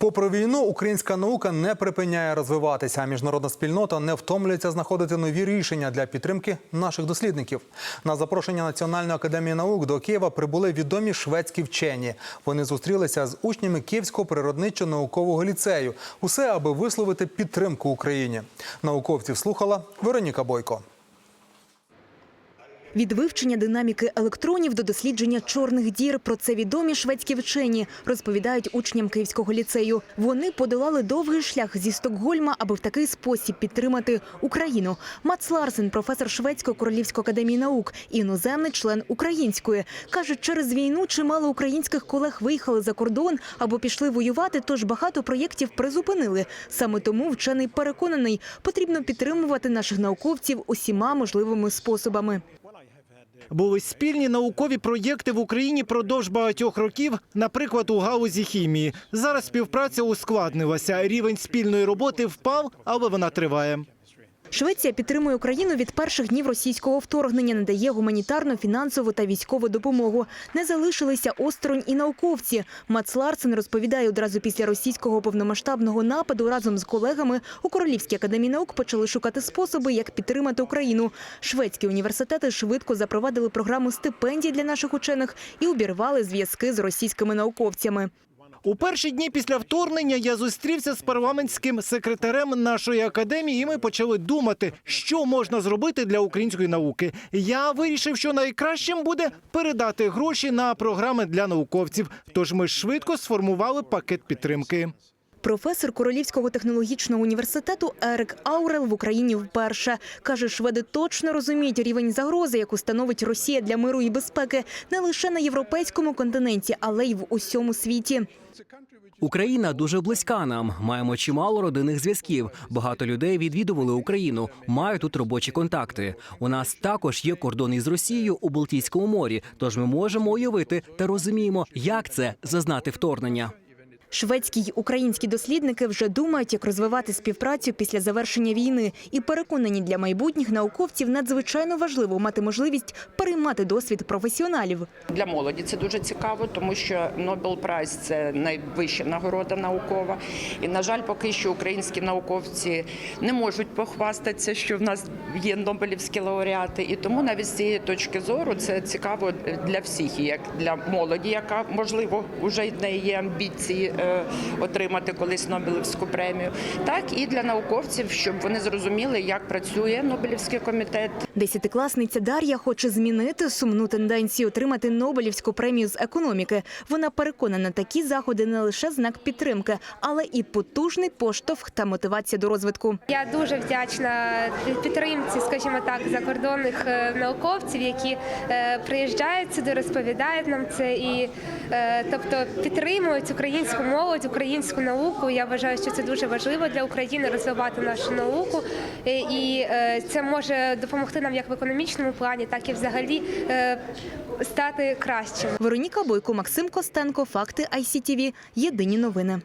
Попри війну, українська наука не припиняє розвиватися. а Міжнародна спільнота не втомлюється знаходити нові рішення для підтримки наших дослідників. На запрошення Національної академії наук до Києва прибули відомі шведські вчені. Вони зустрілися з учнями Київського природничо-наукового ліцею. Усе аби висловити підтримку Україні. Науковців слухала Вероніка Бойко. Від вивчення динаміки електронів до дослідження чорних дір про це відомі шведські вчені розповідають учням Київського ліцею. Вони подолали довгий шлях зі Стокгольма, аби в такий спосіб підтримати Україну. Мац Ларсен, професор Шведської королівської академії наук, іноземний член української, каже, через війну чимало українських колег виїхали за кордон або пішли воювати. Тож багато проєктів призупинили. Саме тому вчений переконаний, потрібно підтримувати наших науковців усіма можливими способами. Були спільні наукові проєкти в Україні продовж багатьох років, наприклад, у галузі хімії. Зараз співпраця ускладнилася. Рівень спільної роботи впав, але вона триває. Швеція підтримує Україну від перших днів російського вторгнення, надає гуманітарну, фінансову та військову допомогу. Не залишилися осторонь і науковці. Мац Ларсен розповідає, одразу після російського повномасштабного нападу разом з колегами у Королівській академії наук почали шукати способи, як підтримати Україну. Шведські університети швидко запровадили програму стипендій для наших учених і обірвали зв'язки з російськими науковцями. У перші дні після вторгнення я зустрівся з парламентським секретарем нашої академії, і ми почали думати, що можна зробити для української науки. Я вирішив, що найкращим буде передати гроші на програми для науковців. Тож ми швидко сформували пакет підтримки. Професор Королівського технологічного університету Ерик Аурел в Україні вперше каже, шведи точно розуміють рівень загрози, яку становить Росія для миру і безпеки не лише на європейському континенті, але й в усьому світі. Україна дуже близька нам. Маємо чимало родинних зв'язків. Багато людей відвідували Україну, мають тут робочі контакти. У нас також є кордон із Росією у Балтійському морі. Тож ми можемо уявити та розуміємо, як це зазнати вторгнення. Шведські й українські дослідники вже думають, як розвивати співпрацю після завершення війни, і переконані для майбутніх науковців надзвичайно важливо мати можливість переймати досвід професіоналів. Для молоді це дуже цікаво, тому що Нобел Прайс це найвища нагорода наукова. І, на жаль, поки що українські науковці не можуть похвастатися, що в нас є Нобелівські лауреати. І тому навіть з цієї точки зору це цікаво для всіх, як для молоді, яка можливо вже в неї є амбіції отримати колись Нобелівську премію, так і для науковців, щоб вони зрозуміли, як працює Нобелівський комітет, Десятикласниця Дар'я хоче змінити сумну тенденцію отримати Нобелівську премію з економіки. Вона переконана, такі заходи не лише знак підтримки, але і потужний поштовх та мотивація до розвитку. Я дуже вдячна підтримці, скажімо так, закордонних е, науковців, які е, приїжджають сюди, розповідають нам це і е, тобто підтримують українську молодь, українську науку. Я вважаю, що це дуже важливо для України розвивати нашу науку, Е, і е, це може допомогти нам як в економічному плані, так і взагалі е, стати кращим. Вероніка Бойко, Максим Костенко. Факти ICTV. Єдині новини.